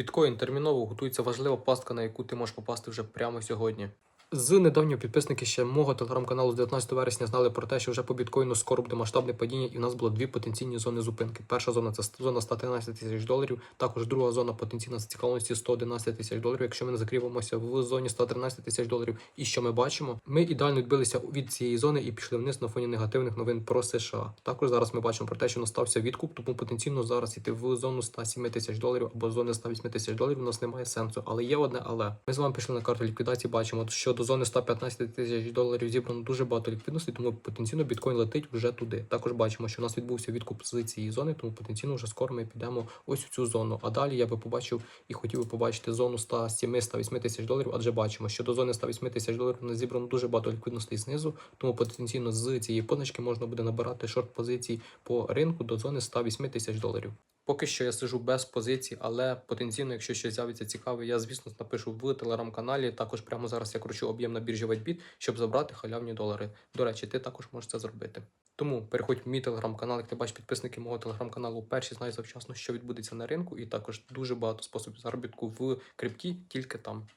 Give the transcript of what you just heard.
Біткоін терміново готується важлива пастка, на яку ти можеш попасти вже прямо сьогодні. З недавнього підписники ще мого телеграм-каналу з 19 вересня знали про те, що вже по біткоїну скоро буде масштабне падіння, і в нас було дві потенційні зони зупинки. Перша зона це зона 113 тисяч доларів. Також друга зона потенційна зацікавленості 111 тисяч доларів. Якщо ми не закріпимося в зоні 113 тисяч доларів, і що ми бачимо, ми ідеально відбилися від цієї зони і пішли вниз на фоні негативних новин про США. Також зараз ми бачимо про те, що настався відкуп, тому потенційно зараз іти в зону 107 тисяч доларів або зони 108 тисяч доларів. У нас немає сенсу, але є одне, але ми з вами пішли на карту ліквідації. Бачимо, що до зони 115 тисяч доларів зібрано дуже багато ліквідності, тому потенційно біткоін летить вже туди. Також бачимо, що у нас відбувся відкуп з цієї зони, тому потенційно вже скоро ми підемо ось у цю зону. А далі я би побачив і хотів би побачити зону 107-108 тисяч доларів, адже бачимо, що до зони 108 тисяч доларів у нас зібрано дуже багато ліквідностей знизу, тому потенційно з цієї позначки можна буде набирати шорт позицій по ринку до зони 108 тисяч доларів. Поки що я сижу без позицій, але потенційно, якщо щось з'явиться цікаве, я звісно напишу в телеграм-каналі. Також прямо зараз я кручу об'єм на біржі WhiteBit, щоб забрати халявні долари. До речі, ти також можеш це зробити. Тому переходь в мій телеграм-канал, як ти бачиш підписники мого телеграм-каналу, перші знають завчасно, що відбудеться на ринку, і також дуже багато способів заробітку в крипті тільки там.